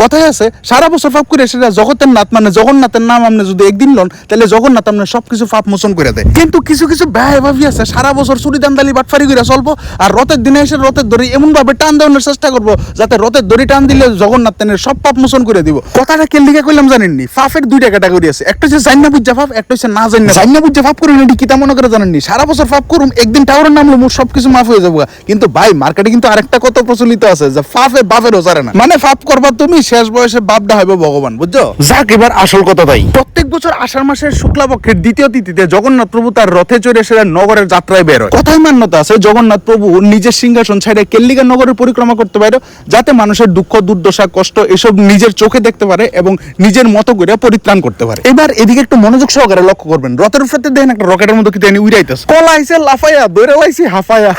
কথায় আছে, সারা বছর পাপ করে সেটা জগতের নাথ মানে জগন্নাথের নাম আপনি যদি একদিন লন, তাহলে জগন্নাথ আপনার সবকিছু পাপ মোচন করে দেয়। কিন্তু কিছু কিছু ব্যয় ভাবি আছে, সারা বছর চুরি, দান্দালি, বাটফারি করে চলবো, আর রথের দিনে এসে রথের দড়ি এমন ভাবে টান দেওয়ানোর চেষ্টা করব, যাতে রথের দড়ি টান দিলে জগন্নাথ তেনের সব পাপ মোচন করে দিব। কথাটা কে লিখে কইলাম জানেননি? ফাফের দুইটা ক্যাটাগরি আছে, একটা হচ্ছে জান্না বুঝা ফাপ একটা হচ্ছে না জান্না জান্না বুঝা ফাপ করুন এটি কিতা মনে করে জানেননি? সারা বছর ফাপ করুন একদিন টাওয়ারের নাম মোর সবকিছু মাফ হয়ে যাব কিন্তু ভাই মার্কেটে কিন্তু আরেকটা কত প্রচলিত আছে, যে ফাফে বাপের ওজারে না। মানে ফাপ করবা তুমি শেষ বয়সে বাপডা হইবে ভগবান বুঝছ? যাক এবার আসল কথা তাই। প্রত্যেক বছর আষাঢ় মাসের শুক্লাপক্ষের দ্বিতীয় তিথিতে জগন্নাথ প্রভু তার রথে চড়ে সেরা নগরের যাত্রায় বের হয়। কথাই মান্যতা আছে জগন্নাথ প্রভু নিজের সিংহাসন ছেড়ে কেল্লিগা নগরের পরিক্রমা করতে পারে যাতে মানুষের দুঃখ দুর্দশা কষ্ট এসব নিজের চোখে দেখতে পারে এবং নিজের মতো করে পরিত্রাণ করতে পারে। এবার এদিকে একটু মনোযোগ সহকারে লক্ষ্য করবেন রথের উপরে দেখেন একটা রকেটের মতো কি জানি উড়াইতেছে কলা আইছে লাফাইয়া দৌড়ে লাইছি হাফাইয়া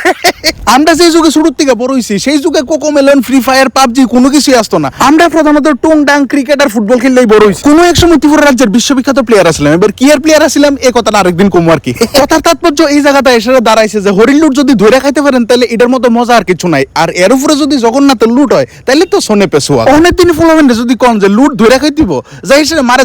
আমরা যে যুগে শুরুর থেকে বড় হইছি সেই যুগে Cocomelon free fire PUBG কোনো কিছুই আসতো না। আমরা ক্রিকেট আর ফুটবল খেললেই বড় হইছি কোনো এক সময় ত্রিপুরা রাজ্যের বিশ্ববিখ্যাত প্লেয়ার আসলাম। এবার কি প্লেয়ার আসলাম? কথাটা আরেকদিন কমু আর কি। কথার তাৎপর্য এই জায়গাটা এসে দাঁড়াইছে যে হরিণ লুট যদি ধরে খাইতে পারেন, তাহলে এটার মতো মজা আর কিছু নাই। আর এর উপরে যদি লুট হয়, তাহলে তো সোনে অনেক দিন যদি কন যে লুট ধরে খাইতিব, যাই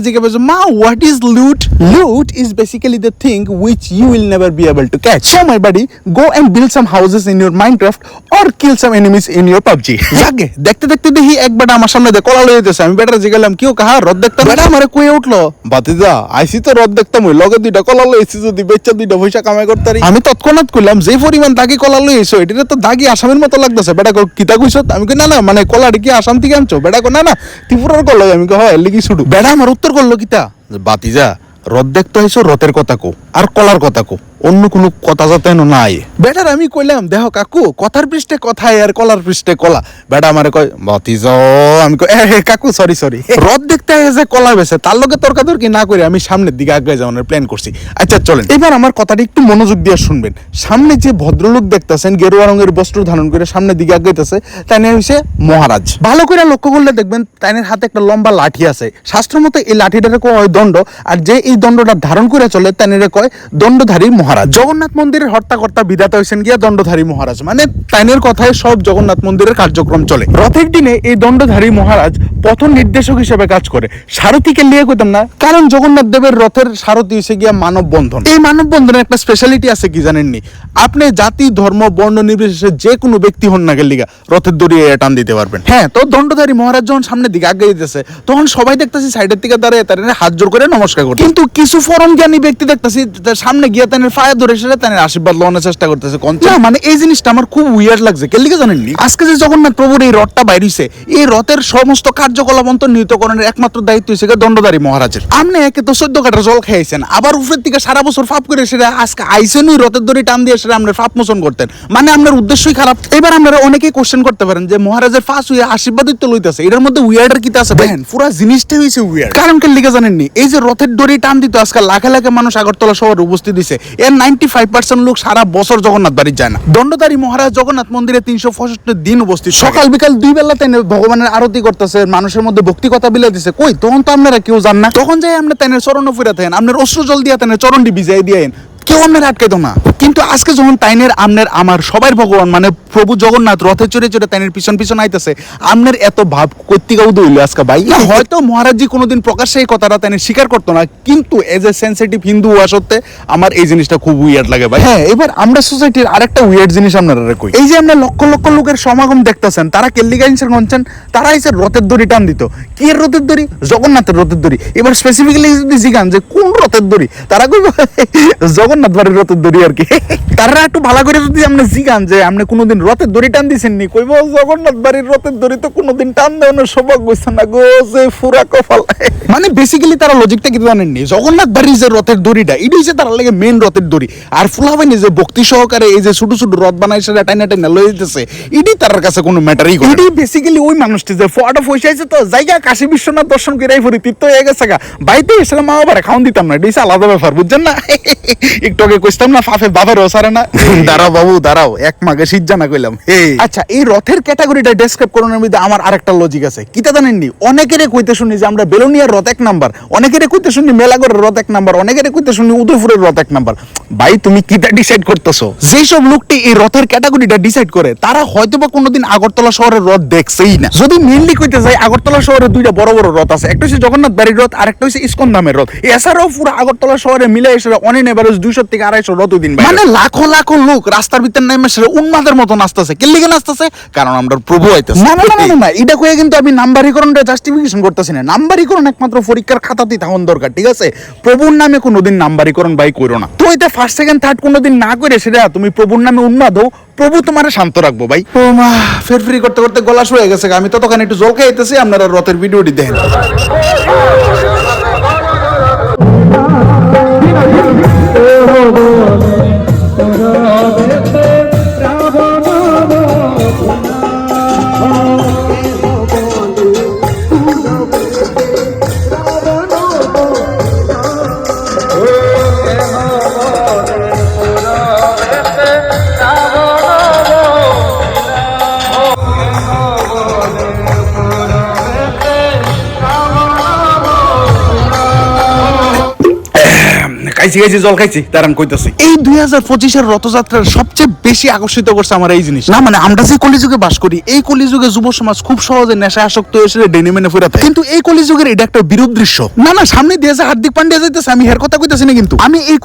জিজ্ঞাসা মা what is loot loot is basically the thing which you will never be able to catch so my buddy go and build some houses in your Minecraft or kill some enemies in your PUBG আগে দেখতে দেখতে দেখি একবার আমার সামনে কলা লয়ে যেতেছে আমি বেটা জিগালাম কেউ কাহা? রদ দেখতাম বেটা আমারে কয়ে উঠল। বাতিজা আইসি তো রদ দেখতাম ওই লগে দুইটা কলা লইছি যদি বেচা দুইটা পয়সা কামাই করতে পারি আমি তৎক্ষণাৎ কইলাম যে পরিমাণ দাগি কলা লইছো এটা তো দাগি আসামের মতো লাগতেছে। বেটা কিতা কইছো? আমি কই না না মানে কলাটা কি আসাম থেকে আনছো? বেটা কই না না ত্রিপুরার কলা আমি কই হয় লিখি শুধু বেটা আমার উত্তর করল কিতা? বাতিজা রদ দেখতে হইছো রথের কথা কো আর কলার কথা কো অন্য কোনো কথা যাতে নাই। বেটার আমি কইলাম দেখো কাকু কথার পৃষ্ঠে কথাই আর কলার পৃষ্ঠে কলা। বেটা আমারে কয় বাতিজ আমি কই এ, কাকু সরি সরি রথ দেখতে যে কলা বেছে তার লগে তর্কাতর্কি না করে আমি সামনের দিকে আগে যাওয়ার প্ল্যান করছি। আচ্ছা চলেন। এবার আমার কথাটা একটু মনোযোগ দিয়ে শুনবেন। সামনে যে ভদ্রলোক দেখতাছেন গেরুয়া রঙের বস্ত্র ধারণ করে সামনের দিকে আগাইতেছে তাই হইছে মহারাজ। ভালো করে লক্ষ্য করলে দেখবেন তাইনের হাতে একটা লম্বা লাঠি আছে। শাস্ত্র মতে এই লাঠিটারে কয় দণ্ড আর যে এই দণ্ডটা ধারণ করে চলে তাইনের কয় দণ্ডধারী মহারাজ। জগন্নাথ মন্দিরের হর্তাকর্তা বিধাতা হয়েছেন গিয়া দণ্ডধারী মহারাজ। মানে তাইনের কথায় সব জগন্নাথ মন্দিরের কার্যক্রম চলে। রথের দিনে এই দণ্ডধারী মহারাজ পথ নির্দেশক হিসেবে কাজ করে। সারথীকে লিয়ে কইতাম না, কারণ জগন্নাথ দেবের রথের সারথী হয়েছে গিয়া মানব বন্ধন এই মানব বন্ধনের একটা স্পেশালিটি আছে কি জানেননি? আপনি জাতি, ধর্ম, বর্ণ নির্বিশেষে যে কোনো ব্যক্তি হন না গেলিগা রথের দড়ি টান দিতে পারবেন। হ্যাঁ তো দণ্ডধারী মহারাজ যখন সামনের দিকে আগে দিতেছে, তখন সবাই দেখতেছি সাইডের দিকে দাঁড়িয়ে তার হাত জোর করে নমস্কার করে কিন্তু কিছু ফরম জ্ঞানী ব্যক্তি দেখতেছি, সামনে গিয়ে তাদের ধরে সেটা তাদের আশীর্বাদ লওয়ানোর চেষ্টা করতেছে কোন না মানে এই জিনিসটা আমার খুব উইয়ার্ড লাগছে। কেলিকে জানেননি? আজকে যে জগন্নাথ প্রভুর এই রথটা বাইরিছে এই রথের সমস্ত কার্যকলাপ অন্তর্নিহিতকরণের একমাত্র দায়িত্ব দণ্ডধারী মহারাজের। আপনি একে তো চোদ্দ কাটার জল খাইছেন আবার উপরের থেকে সারা বছর ফাপ করে সেটা আজকে রথের দড়ি টান দিয়ে সেটা আমরা ফাপ মোচন করতেন। মানে আপনার উদ্দেশ্যই খারাপ। এবার আপনারা অনেকেই কোশ্চেন করতে পারেন যে মহারাজের ফাঁস হইয়া আশীর্বাদই তো লইতেছে এটার মধ্যে উইয়ার্ডের কিতা আছে? দেখেন পুরো জিনিসটাই হইছে উইয়ার্ড কারণ কে লিখে জানেননি? এই যে রথের দড়ি টান দিত আজকে লাখে লাখে মানুষ আগরতলা শহরে উপস্থিত দিছে এর নাইনটি ফাইভ পার্সেন্ট লোক সারা বছর জগন্নাথ বাড়ি যায় না। দণ্ডধারী মহারাজ জগন্নাথ মন্দিরে তিনশো পঁয়ষট্টি দিন উপস্থিত সকাল বিকাল দুই বেলা তাই ভগবানের আরতি করতেছে মানুষের মধ্যে ভক্তি কথা বিলে দিছে। কই তখন তো আপনারা কেউ জান না। তখন যাই আমরা তাই চরণ ফিরে থাকেন আপনার অশ্রু জল দিয়ে তাই চরণটি বিজয় দিয়ে কেউ আপনার আটকাইতো না। কিন্তু আজকে যখন তাইনের আমনের আমার সবার ভগবান মানে প্রভু জগন্নাথ রথে চড়ে চড়ে তাইনের পিছন পিছন আইতেছে আমনের এত ভাব কর্তিকা উদয় হইল আজকে ভাই। হয়তো মহারাজজি কোনোদিন প্রকাশ্যে এই কথাটা তাইনের স্বীকার করতো না কিন্তু এজ এ সেন্সিটিভ হিন্দু হওয়া সত্ত্বে আমার এই জিনিসটা খুব উইয়ার্ড লাগে ভাই। হ্যাঁ এবার আমরা সোসাইটির আরেকটা উইয়ার্ড জিনিস আপনারা কই? এই যে আমরা লক্ষ লক্ষ লোকের সমাগম দেখতেছেন তারা কেল্লিগা ইনসার গঞ্চেন তারা এসে রথের দড়ি টান দিত। কি রথের দড়ি? জগন্নাথের রথের দড়ি। এবার স্পেসিফিক্যালি যদি জিগান যে কোন রথের দড়ি তারা কইব জগন্নাথ বাড়ির রথের দড়ি আর কি? তারা একটু ভালো করে যদি আপনি জিগান যে আপনি কোনোদিন রথের দড়ি টান দিছেন নি কইব জগন্নাথ বাড়ির রথের দড়ি তো কোনোদিন টান দেওয়ানোর সৌভাগ্য হইছে না গো, যে ফুরা কপাল। মানে বেসিক্যালি তারা লজিকটা কি জানেননি, জগন্নাথ বাড়ির যে রথের দড়িটা এটি হচ্ছে তারা লাগে মেন রথের দড়ি। আর ফুলাবাইনি যে ভক্তি সহকারে এই যে ছোট ছোট রথ বানাই সেটা টাইনা টাইনা লয়ে যেতেছে এটি তার কাছে কোনো ম্যাটারই করে এটি বেসিক্যালি ওই মানুষটি যে ফোয়াটা আছে তো জায়গা কাশী বিশ্বনাথ দর্শন করে ফুরি, তীর্থ হয়ে গেছে গা। বাইতে সেটা মা বাবা খাওয়ান দিতাম না, এটা আলাদা ব্যাপার, বুঝছেন না? একটু আগে কইতাম না না? দাঁড়াও বাবু দাঁড়াও এক মাগে কইলাম। আচ্ছা এই রথের ক্যাটাগরিটা ডেসক্রাইব করানোর মধ্যে আমার আরেকটা লজিক আছে। কিতা জানেননি অনেকেরে কইতে শুনি যে আমরা বেলোনিয়ার রথ এক নাম্বার অনেকেরে কইতে শুনি মেলাগড়ের রথ এক নাম্বার অনেকেরে কইতে শুনি উদয়পুরের রথ এক নাম্বার। ভাই তুমি কিটা ডিসাইড করতেছো? যেই সব লোকটি এই রথের ক্যাটাগরিটা ডিসাইড করে তারা হয়তো বা কোনোদিন আগরতলা শহরের রথ দেখছেই না। যদি মেনলি কইতে যাই আগরতলা শহরে দুইটা বড় বড় রথ আছে। একটা হচ্ছে জগন্নাথ বাড়ির রথ আর একটা হচ্ছে ইস্কন ধামের রথ। এছাড়াও পুরো আগরতলা শহরে মিলে এসে অনেক এভারেজ দুইশো থেকে আড়াইশো ওই দিন মানে লাখো লাখো লোক রাস্তার ভিতর নেমে সেটা উন্মাদের মতো নাচতেছে কে লিগে নাচতেছে? কারণ আমরা প্রভু আইতেছে। না না না, না এটা কয়ে কিন্তু আমি নাম্বারিকরণটা জাস্টিফিকেশন করতেছি না। নাম্বারিকরণ একমাত্র পরীক্ষার খাতাতেই তখন দরকার ঠিক আছে? প্রভুর নামে কোনোদিন নাম্বারিকরণ বাই করো না। তো এটা ফার্স্ট সেকেন্ড থার্ড কোনোদিন না করে সেটা তুমি প্রভুর নামে উন্মাদ হও প্রভু তোমারে শান্ত রাখব ভাই। ও মা। ফের ফ্রি করতে করতে গলা শুয়ে গেছে আমি তো তখন একটু জল খাইতেছি আপনারা রথের ভিডিওটি দেখেন। হবে খাইছি খাইছি জল খাইছি তারান কইতাছি। এই দুই হাজার পঁচিশের রথযাত্রার সবচেয়ে বেশি আকর্ষিত করছে আমার এই জিনিস না মানে আমরা যে কলিযুগে বাস করি এই কলিযুগে যুব সমাজ খুব সহজে নেশা আসক্ত মেনে ফেরাতে কিন্তু এই কলিযুগের এটা একটা বিরূপ দৃশ্য। না না সামনে দিয়েছে হার্দিক পান্ডিয়া যাইতেছে আমি হের কথা কইতেছি না কিন্তু। আমি এই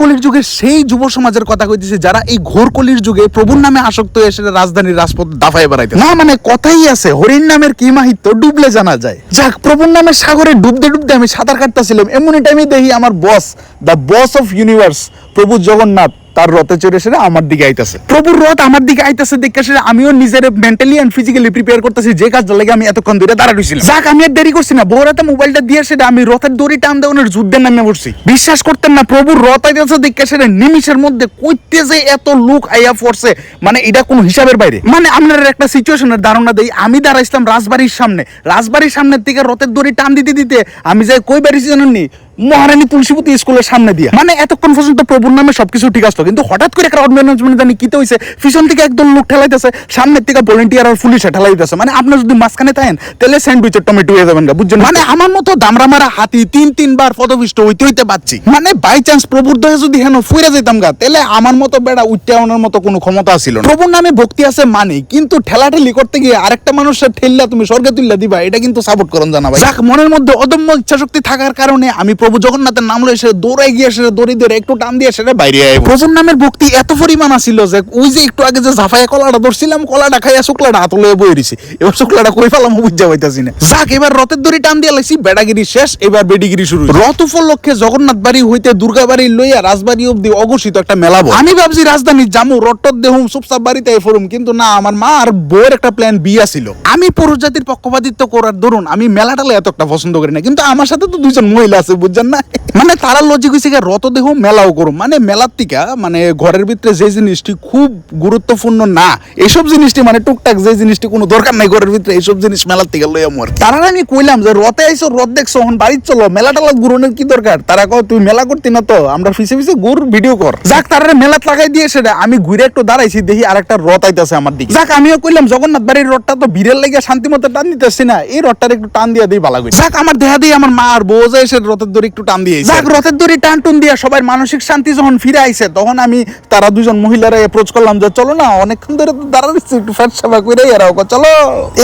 সেই যুব সমাজের কথা কইতেছি যারা এই ঘোর কলির যুগে প্রভুর নামে আসক্ত হয়ে এসে রাজধানীর রাজপথ দাফায় বেড়াইতে না মানে কথাই আছে হরিণ নামের কি মাহিত্য ডুবলে জানা যায়। যাক প্রভুর নামে সাগরে ডুবতে ডুবতে আমি সাঁতার কাটতেছিলাম এমনই টাইমে দেখি আমার boss the boss of universe প্রভু জগন্নাথ, তার রথে চড়ে সেটা আমার দিকে আইতাছে। প্রভুর রথ আমার দিকে আইতাছে, দেখে সেটা আমিও নিজের মেন্টালি এন্ড ফিজিক্যালি প্রিপেয়ার করতেছি, যে কাজটা লাগে আমি এতক্ষণ ধরে দাঁড়া রইছিলাম যাক, আমি আর দেরি করছি না। বউরাতে মোবাইলটা দিয়ে সেটা আমি রথের দড়ি টান দেওয়ানোর যুদ্ধের নামে পড়ছি। বিশ্বাস করতেন না, প্রভুর রথ আইতাছে, দেখে সেটা নিমিষের মধ্যে কইতে যে এত লোক আইয়া পড়ছে মানে এটা কোনো হিসাবের বাইরে। মানে আপনার একটা সিচুয়েশনের ধারণা দেই, আমি দাঁড়াইছিলাম রাজবাড়ির সামনে। রাজবাড়ির সামনের দিকে রথের দড়ি টান দিতে দিতে আমি যাই কই বাড়িছি জানেননি মহারানী তুলসীপতি স্কুলের সামনে দিয়া। মানে এতক্ষণ পর্যন্ত প্রভুর নামে সবকিছু ঠিক আসতো কিন্তু হঠাৎ করে ক্রাউড ম্যানেজমেন্ট জানি কিতে হইছে, পিছন থেকে একদম লোক ঠেলাইতেছে, সামনের থেকে ভলেন্টিয়ার আর পুলিশে ঠেলাইতেছে। মানে আপনি যদি মাঝখানে থাকেন, তাহলে স্যান্ডউইচের টমেটো হয়ে যাবেন বুঝছেন? মানে আমার মতো দামরা মারা হাতি তিন তিনবার পদবিষ্ট হইতে হইতে পাচ্ছি মানে বাই চান্স প্রভুর দয়ে যদি হেন ফুরে যেতাম গা, তাহলে আমার মতো বেড়া আনার মতো কোনো ক্ষমতা ছিল প্রভুর নামে ভক্তি আছে মানে কিন্তু ঠেলাঠেলি করতে গিয়ে আরেকটা মানুষের ঠেললা তুমি স্বর্গে তুললা দিবা, এটা কিন্তু সাপোর্ট করুন জানা যাক, মনের মধ্যে অদম্য ইচ্ছাশক্তি থাকার কারণে আমি প্রভু জগন্নাথের নাম লয়ে সে দৌড়াই গিয়ে সেটা দড়ি ধরে একটু টান দিয়ে সেটা বাইরে আয় প্রভুর নামের ভক্তি এত পরিমাণ আছিল যে ওই যে একটু আগে যে ঝাফায় কলাটা ধরছিলাম কলাটা খাইয়া শুক্লাটা হাত লয়ে বই দিছি। এবার শুক্লাটা কই ফেলাম বুঝা হইতাছি না। যাক এবার রথের দড়ি টান দিয়ে লাগছি বেড়াগিরি শেষ এবার বেডিগিরি শুরু রথ উপলক্ষে জগন্নাথ বাড়ি হইতে দুর্গা বাড়ি লইয়া রাজবাড়ি অব্দি অঘোষিত একটা মেলা বয়। আমি ভাবছি রাজধানী জামু রট্টর দেহুম চুপচাপ বাড়িতে ফরুম কিন্তু না আমার মা আর বউয়ের একটা প্ল্যান বিয়া ছিল আমি পুরুষ জাতির পক্ষপাতিত্ব করার দরুন আমি মেলাটালে এত একটা পছন্দ করি না কিন্তু আমার সাথে তো দুইজন মহিলা আছে বুঝছেন? না মানে তারা লজিক হয়েছে গিয়ে রত দেহ মেলাও করুম। মানে মেলার টিকা মানে ঘরের ভিতরে যে জিনিসটি খুব গুরুত্বপূর্ণ না এইসব জিনিসটি মানে টুকটাক যে জিনিসটি কোনো দরকার নাই ঘরের ভিতরে এইসব জিনিস মেলার থেকে লইয়া মর। তারা আমি কইলাম যে রথে আইসো, রথ দেখছ হন বাড়ির চলো মেলা টালা ঘুরনের কি দরকার? তারা কয় তুই মেলা করতি না তো, আমরা ফিসে ফিসে ঘুর ভিডিও কর। যাক তারা মেলাত লাগাই দিয়ে সেটা আমি ঘুরে একটু দাঁড়াইছি, দেখি আর একটা রথ আইতাছে আমার দিকে। যাক, আমিও কইলাম, জগন্নাথ বাড়ির রথটা তো ভিড়ের লেগে শান্তি মতো টান দিতেছি না, এই রথটার একটু টান দিয়ে দিই ভালো যাক, আমার দেহা দিয়ে আমার মা আর বউ যায় সে রথের দড়ি একটু টান দিয়ে রথের দড়ি টান টুন দিয়ে সবাই মানসিক শান্তি যখন ফিরে আইছে তখন আমি তারা দুজন মহিলারা অ্যাপ্রোচ করলাম যে চলো না অনেকক্ষণ ধরে তো দাঁড়াচ্ছি একটু ফ্যাট সেবা করে এরাও চলো।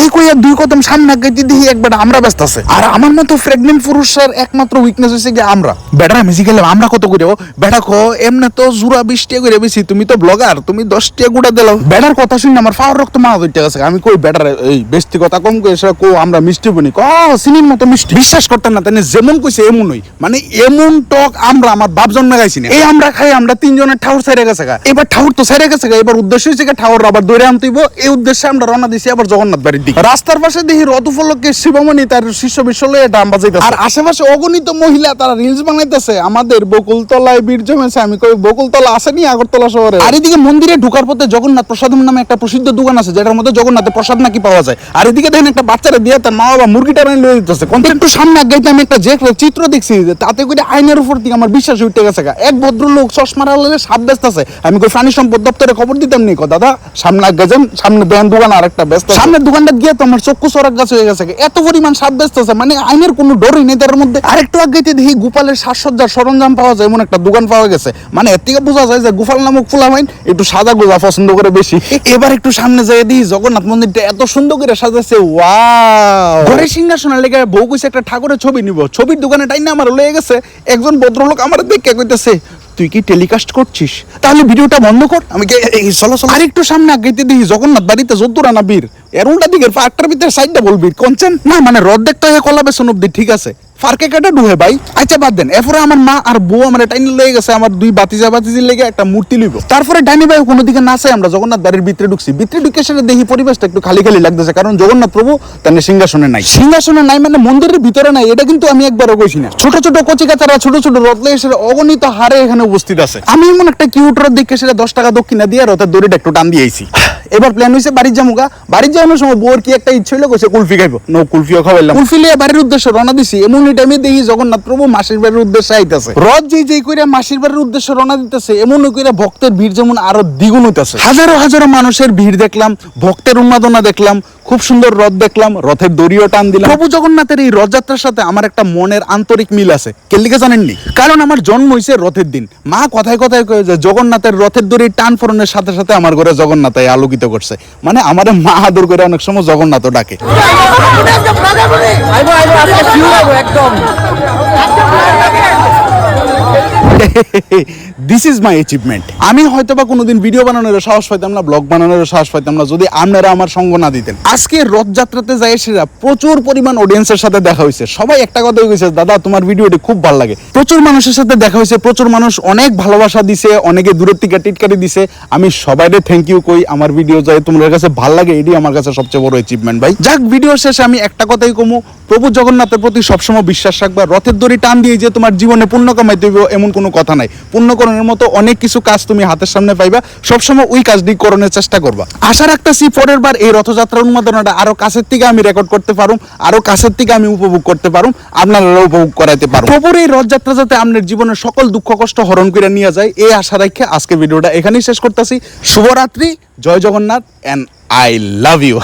এই কইয়া দুই কদম সামনে আগাইতে দেখি একবার আমরা ব্যস্ত আছে। আর আমার মতো প্রেগনেন্ট পুরুষের একমাত্র উইকনেস কি আমরা। বেটারা গেলাম আমরা কত করে বেটা খো এমনি তো জুরা বিশ টাকা করে বেশি তুমি তো ব্লগার তুমি দশ টাকা গুড়া দিলাও বেটার কথা শুনে আমার ফাওয়ার রক্ত মা ধরতে গেছে। আমি কই বেটার এই কথা কম কই সেটা কো আমরা মিষ্টি বনি। ক সিনির মতো মিষ্টি। বিশ্বাস করতেন না তাই যেমন কইছে এমনই। মানে এমন টক আমরা আমার বাপ জন্ম গাইছি না। এই আমরা খাই, আমরা তিনজনের ঠাউর সাইরে গেছে গা। এবার ঠাউর তো সাইরে গেছে গা, এবার উদ্দেশ্য হচ্ছে গা ঠাউর আবার দৌড়ে আনতেইব এই উদ্দেশ্যে আমরা রওনা দিছি আবার জগন্নাথ বাড়ির দিকে। রাস্তার পাশে দেখি রথ উপলক্ষে শিবমণি তার শিষ্য বিশ্বলয়ে ডাম বাজাইতেছে। আর আশেপাশে অগণিত মহিলা তারা রিলস বানাইতেছে। আমাদের বকুলতলায় বীর জমেছে, আমি কই বকুলতলা আসেনি আগরতলা শহরে? আর এদিকে মন্দিরে ঢোকার পথে জগন্নাথ প্রসাদম নামে একটা প্রসিদ্ধ দোকান আছে, যেটার মধ্যে জগন্নাথের প্রসাদ নাকি পাওয়া যায়। আর এদিকে দেখেন একটা বাচ্চারা দিয়ে তার মা বাবা মুরগিটা এনে লয়ে দিতেছে একটু সামনে আগাইতে আমি একটা যে চিত্র দেখছি, তাতে করে আইনের উপর দিকে আমার বিশ্বাস উঠে গেছে গা। এক ভদ্রলোক চশমার লাগালে সাপ ব্যস্ত আছে। আমি কই প্রাণী সম্পদ দপ্তরে খবর দিতাম নি? দাদা সামনে আগে যান সামনে দেন দোকান আর একটা ব্যস্ত। সামনের দোকানটা গিয়ে তো আমার চক্ষু সরাক গাছ হয়ে গেছে এত পরিমাণ সাপ ব্যস্ত আছে মানে আইনের কোনো ডরই নেই তার মধ্যে। আরেকটু আগে দেখি গোপালের সাজসজ্জার সরঞ্জাম পাওয়া যায় এমন একটা দোকান পাওয়া গেছে। মানে এর থেকে বোঝা যায় যে গোপাল নামক ফুলামাইন একটু সাদা গোজা পছন্দ করে বেশি। এবার একটু সামনে যাই দিই জগন্নাথ মন্দিরটা এত সুন্দর করে সাজাচ্ছে ওয়াও! ঘরে সিংহাসনের লেগে বউ কইছে একটা ঠাকুরের ছবি নিব। ছবির দোকানে টাইনা আমার লয়ে গেছে। একজন ভদ্রলোক আমার দেখে কইতেছে, তুই কি টেলিকাস্ট করছিস? তাহলে ভিডিওটা বন্ধ কর। আমি চলো চলো। আরেকটু সামনে আগাইতে দেখি, জগন্নাথ বাড়িতে যদ্দুর আনা বীর। এর উল্টা দিকের ফাঁকটার ভিতরে সাইডটা বলবি কোনছেন না মানে রদ দেখতে হয় কলা বেসন অব্দি ঠিক আছে। ফারকে কাটা ডুহে ভাই। আচ্ছা বাদ দেন। এরপরে আমার মা আর বউ আমার টাইনে লয়ে গেছে, আমার দুই বাতিজা বাতিজির লেগে একটা মূর্তি লইব। তারপরে ডাইনি ভাই কোনো দিকে না চাই আমরা জগন্নাথ বাড়ির ভিতরে ঢুকছি। ভিতরে ঢুকে সেটা দেখি পরিবেশটা একটু খালি খালি লাগতেছে, কারণ জগন্নাথ প্রভু তার সিংহাসনে নাই। সিংহাসনে নাই মানে মন্দিরের ভিতরে নাই, এটা কিন্তু আমি একবারও কইছি না। ছোট ছোট কচি কাচারা ছোট ছোট রত্ন এসে অগণিত হারে এখানে উপস্থিত আছে। আমি এমন একটা কিউট রথ দেখে সেটা দশ টাকা দক্ষিণা দিয়ে রথের দড়িটা একটু টান দিয়েছি এবার প্ল্যান হয়েছে বাড়ির জামুগা বাড়ির যাওয়ানোর সময় বউর কি একটা ইচ্ছে হইল কইছে কুলফি খাইবো? নো কুলফিও খাওয়াইলাম কুলফি লিয়ে বাড়ির উদ্দেশ্যে রওনা দিছি। এমন টাইমে দেখি জগন্নাথ প্রভু মাসির বাড়ির উদ্দেশ্যে আইতাছে। রথ যেই যেই কইরা মাসির বাড়ির উদ্দেশ্যে রওনা দিতেছে এমন কইরা ভক্তের ভিড় যেমন আরও দ্বিগুণ হইতাছে। হাজারো হাজারো মানুষের ভিড় দেখলাম ভক্তের উন্মাদনা দেখলাম খুব সুন্দর রথ দেখলাম রথের দড়িও টান দিলাম প্রভু জগন্নাথের এই রথযাত্রার সাথে আমার একটা মনের আন্তরিক মিল আছে কেলিকে জানেননি কারণ আমার জন্ম হয়েছে রথের দিন মা কথায় কথায় কয়ে যে জগন্নাথের রথের দড়ি টান ফোরনের সাথে সাথে আমার ঘরে জগন্নাথ এই আলোকিত করছে মানে আমার মা আদর করে অনেক সময় জগন্নাথও ডাকে একদম দিস ইজ মাই অ্যাচিভমেন্ট আমি হয়তো বা কোনোদিন ভিডিও বানানোর সাহস পাইতাম না ব্লগ বানানোর সাহস পাইতাম না, যদি আপনারা আমার সঙ্গ না দিতেন। আজকে রথযাত্রাতে যাই সেরা প্রচুর পরিমাণ অডিয়েন্সের সাথে দেখা হয়েছে সবাই একটা কথাই কইছে, দাদা, তোমার ভিডিওটি খুব ভালো লাগে। প্রচুর মানুষের সাথে দেখা হয়েছে প্রচুর মানুষ অনেক ভালোবাসা দিছে, অনেকে দূরের থেকে টিটকারি দিছে। আমি সবাইরে থ্যাংক ইউ কই, আমার ভিডিও যায় তোমাদের কাছে ভালো লাগে, এটি আমার কাছে সবচেয়ে বড় অ্যাচিভমেন্ট ভাই। যাক ভিডিও শেষে আমি একটা কথাই কমু। প্রভু জগন্নাথের প্রতি সবসময় বিশ্বাস রাখবা। রথের দড়ি টান দিয়ে যে তোমার জীবনে পুণ্য কামাইতে এমন কোনো কথা নাই। পুণ্যকরণের মতো অনেক কিছু কাজ তুমি হাতের সামনে পাইবা, সবসময় ওই কাজটি করণের চেষ্টা করবা। আশা রাখতেছি পরের বার এই রথযাত্রার উন্মাদনাটা আরও কাছের থেকে আমি রেকর্ড করতে পারুম, আরও কাছের থেকে আমি উপভোগ করতে পারুম, আপনারাও উপভোগ করাইতে পারো প্রভুর এই রথযাত্রা যাতে আপনার জীবনের সকল দুঃখ কষ্ট হরণ করে নিয়ে যায়, এই আশা রাখে আজকে ভিডিওটা এখানেই শেষ করতেছি। শুভরাত্রি, জয় Jagannath and I love you